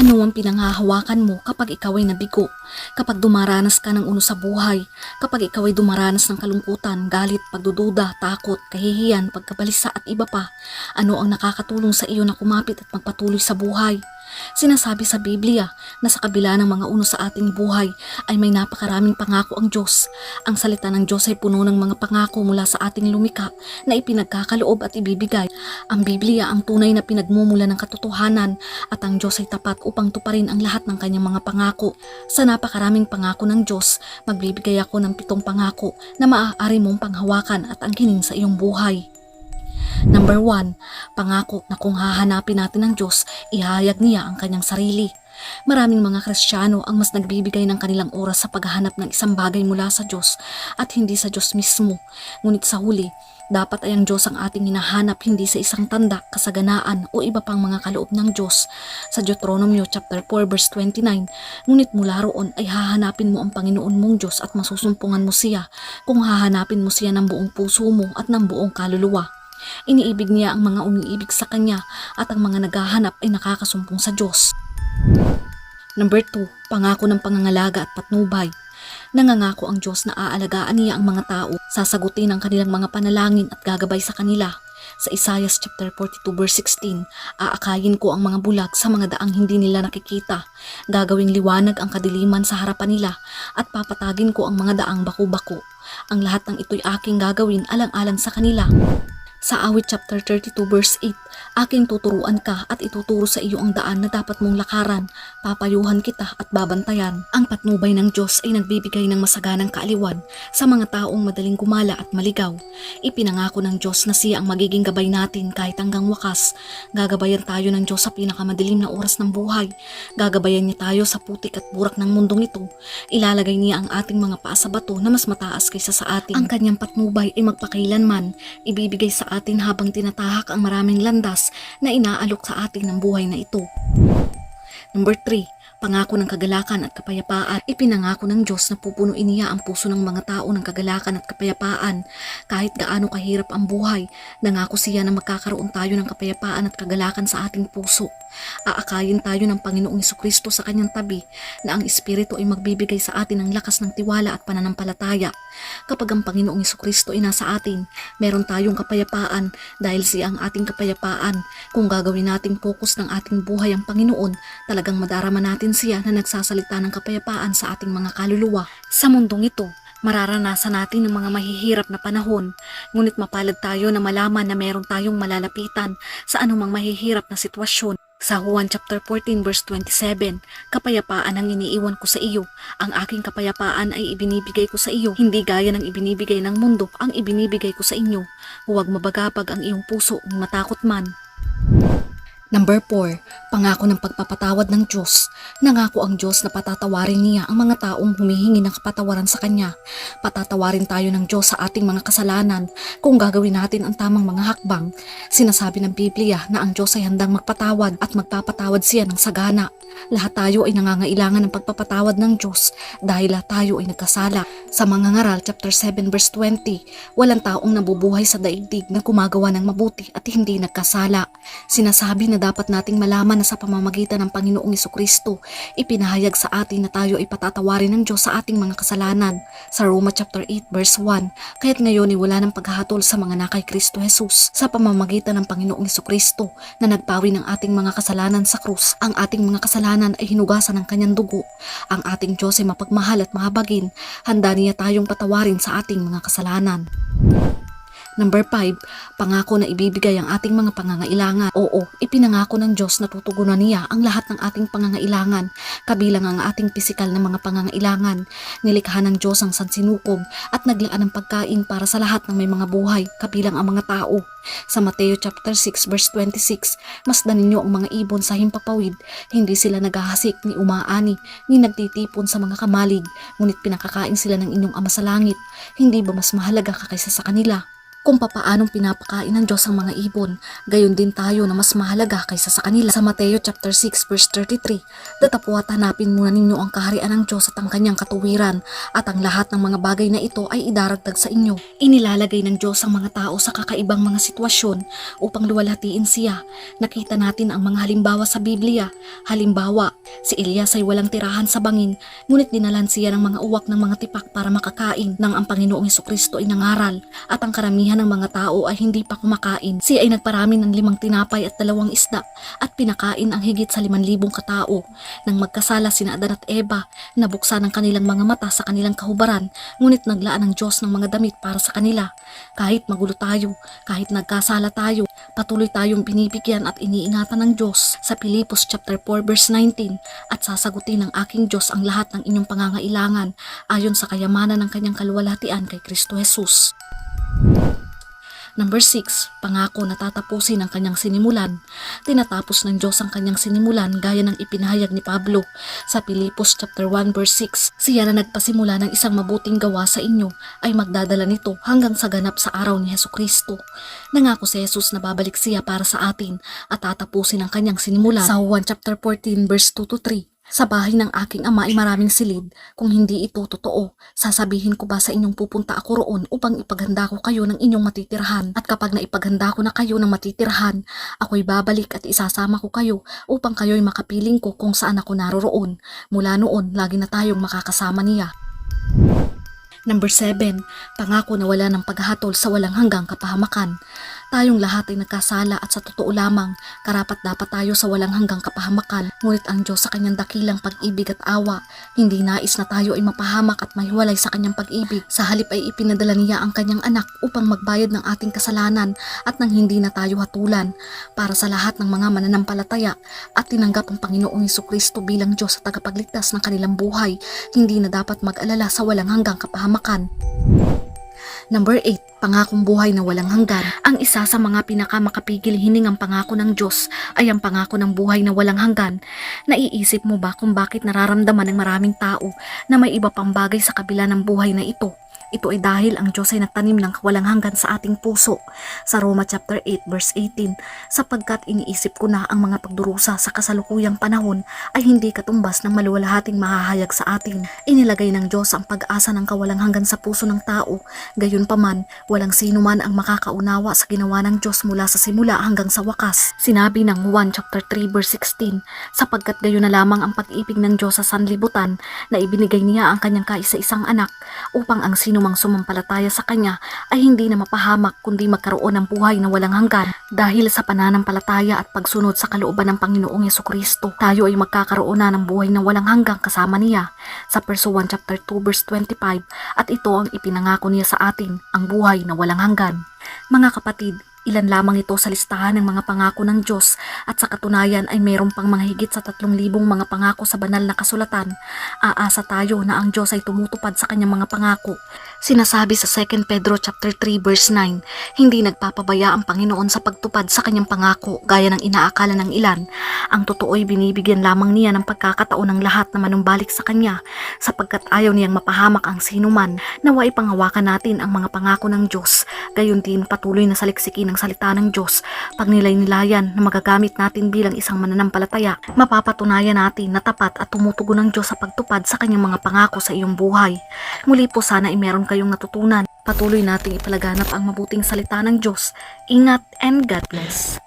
Ano ang pinanghahawakan mo kapag ikaw ay nabigo? Kapag dumaranas ka ng uno sa buhay? Kapag ikaw ay dumaranas ng kalungkutan, galit, pagdududa, takot, kahihiyan, pagkabalisa at iba pa? Ano ang nakakatulong sa iyo na kumapit at magpatuloy sa buhay? Sinasabi sa Biblia na sa kabila ng mga uno sa ating buhay ay may napakaraming pangako ang Diyos. Ang salita ng Diyos ay puno ng mga pangako mula sa ating lumika na ipinagkakaloob at ibibigay. Ang Biblia ang tunay na pinagmumula ng katotohanan at ang Diyos ay tapat upang tuparin ang lahat ng kanyang mga pangako. Sa napakaraming pangako ng Diyos, magbibigay ako ng pitong pangako na maaari mong panghawakan at angkinin sa iyong buhay. Number 1, pangako na kung hahanapin natin ng Diyos, ihayag niya ang kanyang sarili. Maraming mga Kristiyano ang mas nagbibigay ng kanilang oras sa paghahanap ng isang bagay mula sa Diyos at hindi sa Diyos mismo. Ngunit sa huli, dapat ay ang Diyos ang ating hinahanap hindi sa isang tanda, kasaganaan o iba pang mga kaloob ng Diyos. Sa Deuteronomio chapter 4 verse 29, ngunit mula roon ay hahanapin mo ang Panginoon mong Diyos at masusumpungan mo siya kung hahanapin mo siya ng buong puso mo at ng buong kaluluwa. Iniibig niya ang mga umiibig sa Kanya at ang mga naghahanap ay nakakasumpong sa Diyos. Number 2, pangako ng pangangalaga at patnubay. Nangangako ang Diyos na aalagaan niya ang mga tao, sasagutin ang kanilang mga panalangin at gagabay sa kanila. Sa Isaiah chapter 42 verse 16, aakayin ko ang mga bulag sa mga daang hindi nila nakikita. Gagawing liwanag ang kadiliman sa harapan nila at papatagin ko ang mga daang baku-bako. Ang lahat ng ito'y aking gagawin alang-alang sa kanila. Sa awit chapter 32 verse 8, aking tuturuan ka at ituturo sa iyo ang daan na dapat mong lakaran, papayuhan kita at babantayan. Ang patnubay ng Diyos ay nagbibigay ng masaganang kaaliwan sa mga taong madaling gumala at maligaw. Ipinangako ng Diyos na siya ang magiging gabay natin kahit hanggang wakas. Gagabayan tayo ng Diyos sa pinakamadilim na oras ng buhay. Gagabayan niya tayo sa putik at burak ng mundong ito. Ilalagay niya ang ating mga paa sa bato na mas mataas kaysa sa atin. Ang kanyang patnubay ay magpakailanman. Ibibigay sa atin habang tinatahak ang maraming landas na inaalok sa atin ng buhay na ito. Number 3, pangako ng kagalakan at kapayapaan. Ipinangako ng Diyos na pupunuin niya ang puso ng mga tao ng kagalakan at kapayapaan. Kahit gaano kahirap ang buhay, nangako siya na magkakaroon tayo ng kapayapaan at kagalakan sa ating puso. Aakayin tayo ng Panginoong Kristo sa kanyang tabi na ang Espiritu ay magbibigay sa atin ng lakas ng tiwala at pananampalataya. Kapag ang Panginoong Kristo ay nasa atin, meron tayong kapayapaan dahil siya ang ating kapayapaan. Kung gagawin nating focus ng ating buhay ang Panginoon, talagang madarama natin siya na nagsasalita ng kapayapaan sa ating mga kaluluwa. Sa mundong ito, mararanasan natin ng mga mahihirap na panahon, ngunit mapalad tayo na malaman na meron tayong malalapitan sa anumang mahihirap na sitwasyon. Sa Juan chapter 14 verse 27, kapayapaan ang iniiwan ko sa iyo. Ang aking kapayapaan ay ibinibigay ko sa iyo, hindi gaya ng ibinibigay ng mundo ang ibinibigay ko sa inyo. Huwag mabagabag ang iyong puso ni matakot man. Number 4, pangako ng pagpapatawad ng Diyos. Nangako ang Diyos na patatawarin niya ang mga taong humihingi ng kapatawaran sa Kanya. Patatawarin tayo ng Diyos sa ating mga kasalanan kung gagawin natin ang tamang mga hakbang. Sinasabi ng Biblia na ang Diyos ay handang magpatawad at magpapatawad siya ng sagana. Lahat tayo ay nangangailangan ng pagpapatawad ng Diyos dahil lahat tayo ay nagkasala. Sa mga ngaral chapter 7 verse 20, walang taong nabubuhay sa daigdig na gumagawa ng mabuti at hindi nagkasala. Sinasabi na dapat nating malaman na sa pamamagitan ng Panginoong Kristo, ipinahayag sa atin na tayo ay patatawarin ng Diyos sa ating mga kasalanan. Sa Roma chapter 8 verse 1, kaya't ngayon ay wala ng paghahatol sa mga nakay Kristo Jesus sa pamamagitan ng Panginoong Kristo na nagpawi ng ating mga kasalanan sa krus. Ang ating mga kasalanan ay hinugasan ng kanyang dugo. Ang ating Diyos ay mapagmahal at mahabagin. Handa niya tayong patawarin sa ating mga kasalanan. Number 5, pangako na ibibigay ang ating mga pangangailangan. Oo, ipinangako ng Diyos na tutugunan niya ang lahat ng ating pangangailangan, kabilang ang ating pisikal na mga pangangailangan. Nilikha ng Diyos ang sansinukob at naglaan ng pagkain para sa lahat ng may mga buhay, kabilang ang mga tao. Sa Mateo chapter 6 verse 26, masdan ninyo ang mga ibon sa himpapawid, hindi sila naghahasik ni umaani, ni nagtitipon sa mga kamalig, ngunit pinakakain sila ng inyong ama sa langit. Hindi ba mas mahalaga ka kaysa sa kanila? Kung papaanong pinapakain ng Diyos ang mga ibon, gayon din tayo na mas mahalaga kaysa sa kanila. Sa Mateo chapter 6 verse 33, Datapuat hanapin muna ninyo ang kaharian ng Diyos at ang kanyang katuwiran, at ang lahat ng mga bagay na ito ay idaragdag sa inyo. Inilalagay ng Diyos ang mga tao sa kakaibang mga sitwasyon upang luwalhatiin siya. Nakita natin ang mga halimbawa sa Biblia. Halimbawa, si Elias ay walang tirahan sa bangin, ngunit dinalan siya ng mga uwak ng mga tipak para makakain nang ang Panginoong Kristo ay nangaral at ang karamihan ng mga tao ay hindi pa kumakain. Siya ay nagparami ng limang tinapay at dalawang isda at pinakain ang higit sa liman libong katao. Nang magkasala sina Adan at Eva, nabuksan ang kanilang mga mata sa kanilang kahubaran, ngunit naglaan ng Diyos ng mga damit para sa kanila. Kahit magulo tayo, kahit nagkasala tayo, patuloy tayong binibigyan at iniingatan ng Diyos sa Pilipos chapter 4 verse 19 at sasagutin ng aking Diyos ang lahat ng inyong pangangailangan ayon sa kayamanan ng kanyang kaluwalhatian kay Kristo Jesus. Number 6, pangako na tatapusin ang kanyang sinimulan. Tinatapos ng Diyos ang kanyang sinimulan gaya ng ipinahayag ni Pablo sa Pilipos chapter 1 verse 6. Siya na nagpasimula ng isang mabuting gawa sa inyo ay magdadala nito hanggang sa ganap sa araw ni Heso Kristo. Nangako si Jesus na babalik siya para sa atin at tatapusin ang kanyang sinimulan. Sa 1 chapter 14 verse 2 to 3. Sa bahay ng aking ama ay maraming silid. Kung hindi ito totoo, sasabihin ko ba sa inyong pupunta ako roon upang ipaghanda ko kayo ng inyong matitirhan? At kapag naipaghanda ko na kayo ng matitirhan, ako'y babalik at isasama ko kayo upang kayo'y makapiling ko kung saan ako naroroon. Mula noon, lagi na tayong makakasama niya. Number 7, pangako na wala ng paghahatol sa walang hanggang kapahamakan. Tayong lahat ay nagkasala at sa totoo lamang, karapat dapat tayo sa walang hanggang kapahamakan. Ngunit ang Diyos sa kanyang dakilang pag-ibig at awa, hindi nais na tayo ay mapahamak at mahiwalay sa kanyang pag-ibig. Sa halip ay ipinadala niya ang kanyang anak upang magbayad ng ating kasalanan at nang hindi na tayo hatulan para sa lahat ng mga mananampalataya at tinanggap ang Panginoong Heso Kristo bilang Diyos at tagapagligtas ng kanilang buhay, hindi na dapat mag-alala sa walang hanggang kapahamakan. Number 8, pangakong buhay na walang hanggan. Ang isa sa mga pinakamakapigil hiningang pangako ng Diyos ay ang pangako ng buhay na walang hanggan. Naiisip mo ba kung bakit nararamdaman ng maraming tao na may iba pang bagay sa kabila ng buhay na ito? Ito ay dahil ang Diyos ay nagtanim ng kawalang hanggan sa ating puso. Sa Roma chapter 8 verse 18, sapagkat iniisip ko na ang mga pagdurusa sa kasalukuyang panahon ay hindi katumbas ng maluwalhating mahahayag sa atin. Inilagay ng Diyos ang pag-asa ng kawalang hanggan sa puso ng tao. Gayunpaman, walang sino man ang makakaunawa sa ginawa ng Diyos mula sa simula hanggang sa wakas. Sinabi ng 1 chapter 3 verse 16, sapagkat gayon na lamang ang pag-ibig ng Diyos sa sanlibutan na ibinigay niya ang kanyang kaisa-isang anak upang ang sino mang sumampalataya sa kanya ay hindi na mapahamak kundi magkaroon ng buhay na walang hanggan. Dahil sa pananampalataya at pagsunod sa kalooban ng Panginoong Yeso Kristo, tayo ay magkakaroon na ng buhay na walang hanggang kasama niya. Sa Perso 1 chapter 2 verse 25 at ito ang ipinangako niya sa atin, ang buhay na walang hanggan. Mga kapatid, Ilan lamang ito sa listahan ng mga pangako ng Diyos at sa katunayan ay mayroon pang mga higit sa tatlong libong mga pangako sa banal na kasulatan. Aasa tayo na ang Diyos ay tumutupad sa kanyang mga pangako. Sinasabi sa 2 Pedro chapter 3 verse 9, hindi nagpapabaya ang Panginoon sa pagtupad sa kanyang pangako gaya ng inaakala ng ilan. Ang totoo'y binibigyan lamang niya ng pagkakataon ng lahat na manumbalik sa kanya sapagkat ayaw niyang mapahamak ang sinuman. Nawa ipanghawakan natin ang mga pangako ng Diyos. Gayon din patuloy na saliksikin ng salita ng Diyos. Pag nilay-nilayan na magagamit natin bilang isang mananampalataya, mapapatunayan natin na tapat at tumutugon ng Diyos sa pagtupad sa kanyang mga pangako sa iyong buhay. Muli po sana ay meron kayong natutunan. Patuloy nating ipalaganap ang mabuting salita ng Diyos. Ingat and God bless.